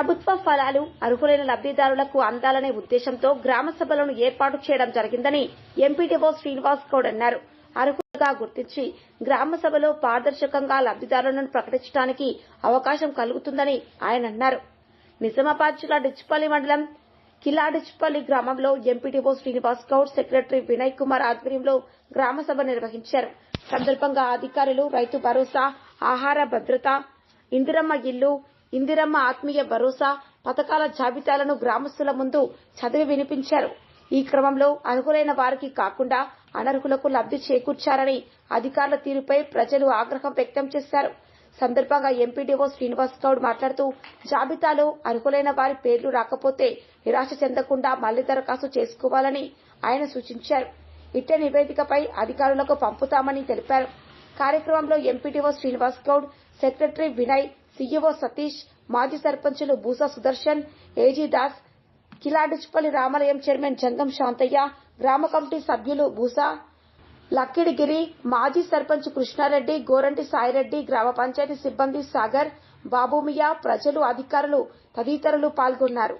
ప్రభుత్వ ఫలాలు అర్హులైన లబ్ధిదారులకు అందాలనే ఉద్దేశంతో గ్రామ సభలను ఏర్పాటు చేయడం జరిగిందని ఎంపీడీఓ శ్రీనివాస్ గౌడ్ అన్నారు. అర్హులుగా గుర్తించి గ్రామ సభలో పారదర్శకంగా లబ్ధిదారులను ప్రకటించడానికి అవకాశం కలుగుతుందని ఆయన అన్నారు. నిజామాబాద్ జిల్లా డిచ్పల్లి మండలం కిలాడిచ్పల్లి గ్రామంలో ఎంపీటీఓ శ్రీనివాస్ గౌడ్ సెక్రటరీ వినయ్ కుమార్ ఆధ్వర్యంలో గ్రామ సభ నిర్వహించారు. సందర్భంగా అధికారులు రైతు భరోసా ఆహార భద్రత ఇందిరమ్మ ఇల్లు ఇందిరమ్మ ఆత్మీయ భరోసా పథకాల జాబితాలను గ్రామస్తుల ముందు చదివి వినిపించారు. ఈ క్రమంలో అర్హులైన వారికి కాకుండా అనర్హులకు లబ్ధి చేకూర్చారని అధికారుల తీరుపై ప్రజలు ఆగ్రహం వ్యక్తం చేశారు. సందర్భంగా ఎంపీడీఓ శ్రీనివాస్ గౌడ్ మాట్లాడుతూ జాబితాలో అర్హులైన వారి పేర్లు రాకపోతే నిరాశ చెందకుండా మళ్ళీ దరఖాస్తు చేసుకోవాలని ఆయన సూచించారు. ఇట్టే నివేదికపై అధికారులకు పంపుతామని తెలిపారు. కార్యక్రమంలో MPDO Srinivas Goud secretary Vinay CEO Satish మాజీ సర్పంచులు బూసా సుదర్శన్ ఏజీ దాస్ కిలాడిచ్పల్లి రామాలయం చైర్మన్ జంగం శాంతయ్య గ్రామ కమిటీ సభ్యులు బూసా లక్కిడిగిరి మాజీ సర్పంచ్ కృష్ణారెడ్డి గోరంటి సాయిరెడ్డి గ్రామ పంచాయతీ సిబ్బంది సాగర్ బాబుమియా ప్రజలు అధికారులు తదితరులు పాల్గొన్నారు.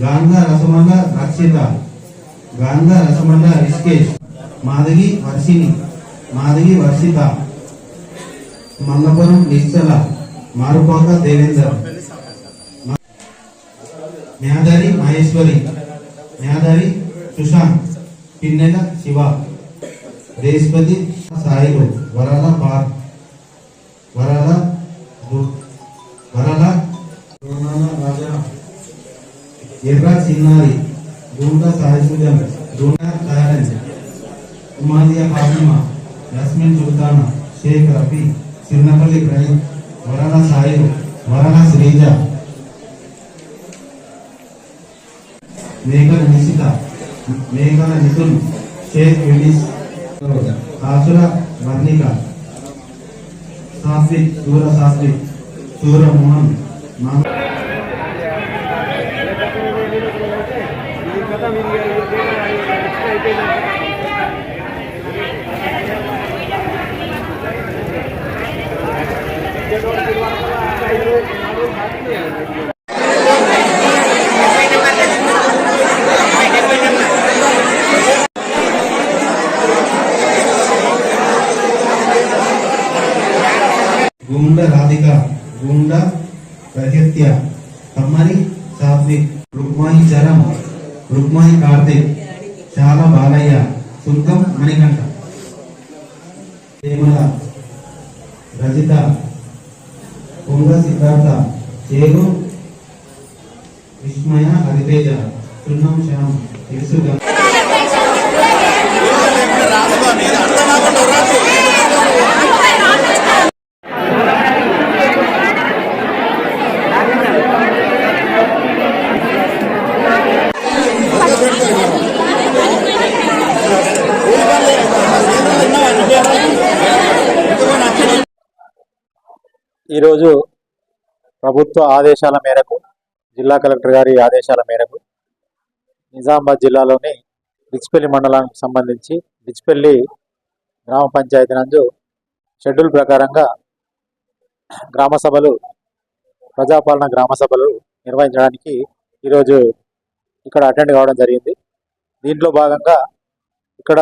గాంధ రసమల్ల రక్షిత గాంధ రసమల్ల రిషికేష్ మాధవి వర్షిణి. మాధవి వర్షిత. మంగపురం నిశ్చల. మారుపాక దేవేందర్. మ- మహేశ్వరి. మ్యాదరి సుశాంత్. పిన్నెల శివ. దేశపతి సాయిలు. వరాల పార్క్. ചിന്നാരി ഗുണ്ട സാഹിസുജൻ ഗുണ്ട കാരൻ ഉമാദിയ ഫാത്തിമ യസ്മിൻ സുൽത്താന ഷേഖ് റഫി സിർണപ്പള്ളി പ്രദീപ് വരണ സാഹിബ് വരണ ശ്രീജ മേഘന നിശിത మేఘన నిధుల్ షేక్ యూనిస్ ఆసుర వర్ణిక సాత్విక్ సూర సాత్విక్ సూర మోహన్ మామ గుండ రాధిక గుండ ప్రహిత్య కమ్మరి సాత్విక్ రుక్మాయి చరం రుక్మాయి కార్తిక్ చాలా బాలయ్య సుల్కం మణికంఠ హేమల రజిత పూర్వ సిద్ధార్థ చేరు విస్మయ హరితేజ సున్నం శ్యామ్ ఇరుసు గంగ ఈరోజు ప్రభుత్వ ఆదేశాల మేరకు జిల్లా కలెక్టర్ గారి ఆదేశాల మేరకు నిజామాబాద్ జిల్లాలోని డిచ్పల్లి మండలానికి సంబంధించి డిచ్పల్లి గ్రామ పంచాయతీ నందు షెడ్యూల్ ప్రకారంగా గ్రామ సభలు ప్రజాపాలన గ్రామ సభలు నిర్వహించడానికి ఈరోజు ఇక్కడ అటెండ్ కావడం జరిగింది. దీంట్లో భాగంగా ఇక్కడ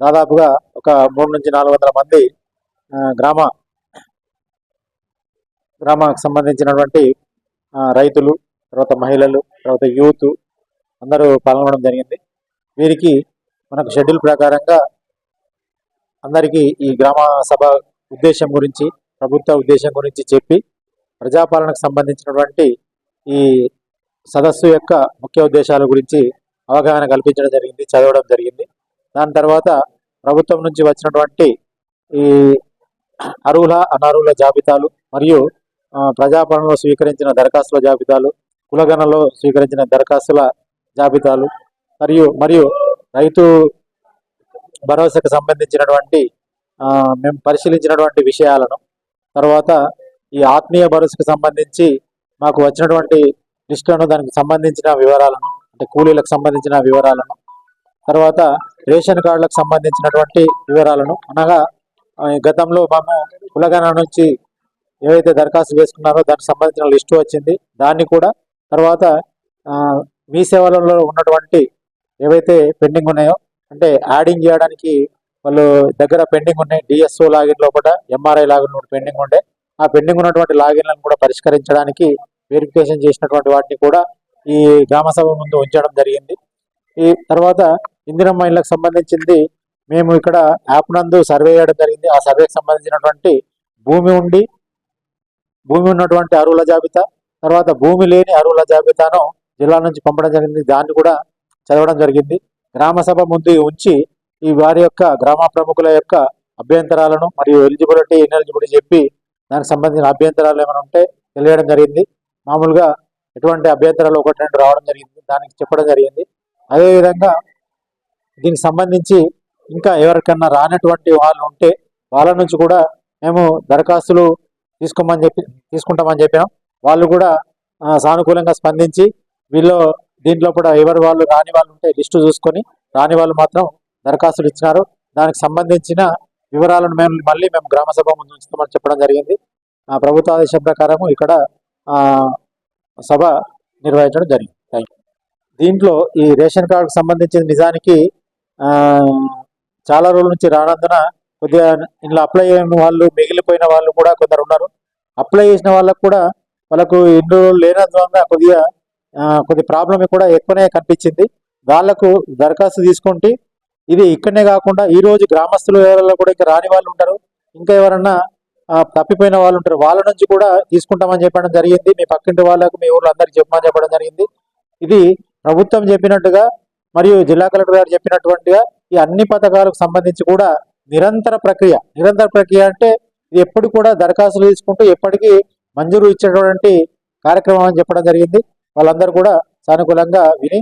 దాదాపుగా ఒక మూడు నుంచి నాలుగు మంది గ్రామ గ్రామానికి సంబంధించినటువంటి రైతులు తర్వాత మహిళలు తర్వాత యూత్ అందరూ పాల్గొనడం జరిగింది. వీరికి మనకు షెడ్యూల్ ప్రకారంగా అందరికీ ఈ గ్రామ సభ ఉద్దేశం గురించి ప్రభుత్వ ఉద్దేశం గురించి చెప్పి ప్రజాపాలనకు సంబంధించినటువంటి ఈ సదస్సు యొక్క ముఖ్య ఉద్దేశాల గురించి అవగాహన కల్పించడం జరిగింది చదవడం జరిగింది. దాని తర్వాత ప్రభుత్వం నుంచి వచ్చినటువంటి ఈ అర్హుల అనర్హుల జాబితాలు మరియు ప్రజాపాలనలో స్వీకరించిన దరఖాస్తుల జాబితాలు కులగణలో స్వీకరించిన దరఖాస్తుల జాబితాలు మరియు మరియు రైతు భరోసాకు సంబంధించినటువంటి మేము పరిశీలించినటువంటి విషయాలను తర్వాత ఈ ఆత్మీయ భరోసాకు సంబంధించి మాకు వచ్చినటువంటి లిస్టులను దానికి సంబంధించిన వివరాలను అంటే కూలీలకు సంబంధించిన వివరాలను తర్వాత రేషన్ కార్డులకు సంబంధించినటువంటి వివరాలను అనగా గతంలో మేము కులగణ నుంచి ఏవైతే దరఖాస్తు చేసుకున్నారో దానికి సంబంధించిన లిస్టు వచ్చింది. దాన్ని కూడా తర్వాత మీ సేవలలో ఉన్నటువంటి ఏవైతే పెండింగ్ ఉన్నాయో అంటే యాడింగ్ చేయడానికి వాళ్ళు దగ్గర పెండింగ్ ఉన్నాయి. డిఎస్ఓ లాగిన్ లోపల ఎంఆర్ఐ లాగిన్ పెండింగ్ ఉండే. ఆ పెండింగ్ ఉన్నటువంటి లాగిన్లను కూడా పరిష్కరించడానికి వెరిఫికేషన్ చేసినటువంటి వాటిని కూడా ఈ గ్రామ సభ ముందు ఉంచడం జరిగింది. ఈ తర్వాత ఇందిరమ్మ ఇళ్ళకి సంబంధించింది మేము ఇక్కడ యాప్ నందు సర్వే చేయడం జరిగింది. ఆ సర్వేకి సంబంధించినటువంటి భూమి ఉండి భూమి ఉన్నటువంటి అరువుల జాబితా తర్వాత భూమి లేని అరువుల జాబితాను జిల్లా నుంచి పంపడం జరిగింది. దాన్ని కూడా చదవడం జరిగింది. గ్రామ సభ ముందు ఉంచి ఈ వారి యొక్క గ్రామ ప్రముఖుల యొక్క అభ్యంతరాలను మరియు ఎలిజిబిలిటీ ఇన్ఎలిజిబిలిటీ చెప్పి దానికి సంబంధించిన అభ్యంతరాలు ఏమైనా ఉంటే తెలియడం జరిగింది. మామూలుగా ఎటువంటి అభ్యంతరాలు ఒకటి రెండు రావడం జరిగింది. దానికి చెప్పడం జరిగింది. అదేవిధంగా దీనికి సంబంధించి ఇంకా ఎవరికన్నా రానటువంటి వాళ్ళు ఉంటే వాళ్ళ నుంచి కూడా మేము దరఖాస్తులు తీసుకోమని చెప్పి తీసుకుంటామని చెప్పాం. వాళ్ళు కూడా సానుకూలంగా స్పందించి వీళ్ళు దీంట్లో కూడా ఎవరు వాళ్ళు రాని వాళ్ళు ఉంటే లిస్టు చూసుకొని రాని వాళ్ళు మాత్రం దరఖాస్తులు ఇచ్చినారు. దానికి సంబంధించిన వివరాలను మేము మళ్ళీ మేము గ్రామ సభ ముందు ఉంచుతామని చెప్పడం జరిగింది. ఆ, ప్రభుత్వ ఆదేశం ప్రకారం ఇక్కడ సభ నిర్వహించడం జరిగింది. థ్యాంక్ యూ దీంట్లో ఈ రేషన్ కార్డుకు సంబంధించిన నిజానికి చాలా రోజుల నుంచి రానందున కొద్దిగా ఇందులో అప్లై అయిన వాళ్ళు మిగిలిపోయిన వాళ్ళు కూడా కొందరు ఉన్నారు. అప్లై చేసిన వాళ్ళకు కూడా వాళ్ళకు ఇన్ని లేనందువల్ల కొద్దిగా కొద్ది ప్రాబ్లం కూడా ఎక్కువనే కనిపించింది. వాళ్ళకు దరఖాస్తు తీసుకుంటే ఇది ఇక్కడనే కాకుండా ఈ రోజు గ్రామస్తులు ఎవరైనా కూడా ఇంకా రాని వాళ్ళు ఉంటారు. ఇంకా ఎవరన్నా తప్పిపోయిన వాళ్ళు ఉంటారు. వాళ్ళ నుంచి కూడా తీసుకుంటామని చెప్పడం జరిగింది. మీ పక్కింటి వాళ్ళకు మీ ఊర్లో అందరికి చెప్పమని చెప్పడం జరిగింది. ఇది ప్రభుత్వం చెప్పినట్టుగా మరియు జిల్లా కలెక్టర్ గారు చెప్పినటువంటిగా ఈ అన్ని పథకాలకు సంబంధించి కూడా నిరంతర ప్రక్రియ. నిరంతర ప్రక్రియ అంటే ఇది ఎప్పుడు కూడా దరఖాస్తులు తీసుకుంటూ ఎప్పటికీ మంజూరు ఇచ్చేటువంటి కార్యక్రమం అని చెప్పడం జరిగింది. వాళ్ళందరూ కూడా సానుకూలంగా విని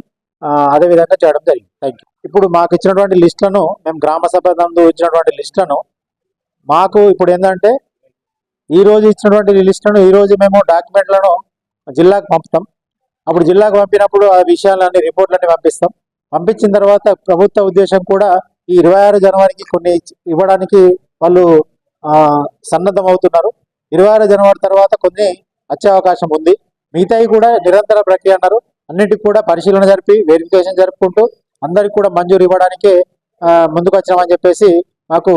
అదే విధంగా చేయడం జరిగింది. థ్యాంక్ యూ ఇప్పుడు మాకు ఇచ్చినటువంటి లిస్టులను మేము గ్రామ సభ నందు ఇచ్చినటువంటి లిస్టులను మాకు ఇప్పుడు ఏంటంటే ఈ రోజు ఇచ్చినటువంటి లిస్టులను ఈ రోజు మేము డాక్యుమెంట్లను జిల్లాకు పంపుతాం. అప్పుడు జిల్లాకు పంపినప్పుడు ఆ విషయాలన్నీ రిపోర్ట్లన్నీ పంపిస్తాం. పంపించిన తర్వాత ప్రభుత్వ ఉద్దేశం కూడా ఈ ఇరవై ఆరు జనవరికి కొన్ని ఇవ్వడానికి వాళ్ళు సన్నద్ధం అవుతున్నారు ఇరవై ఆరు జనవరి తర్వాత కొన్ని వచ్చే అవకాశం ఉంది. మిగతాయి కూడా నిరంతర ప్రక్రియ అన్నారు. అన్నిటికి కూడా పరిశీలన జరిపి వెరిఫికేషన్ జరుపుకుంటూ అందరికి కూడా మంజూరు ఇవ్వడానికి ముందుకు వచ్చినామని చెప్పేసి మాకు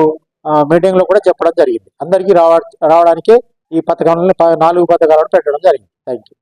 మీటింగ్లో కూడా చెప్పడం జరిగింది. అందరికీ రావ రావడానికి ఈ పథకాలను నాలుగు పథకాలను పెట్టడం జరిగింది. Thank you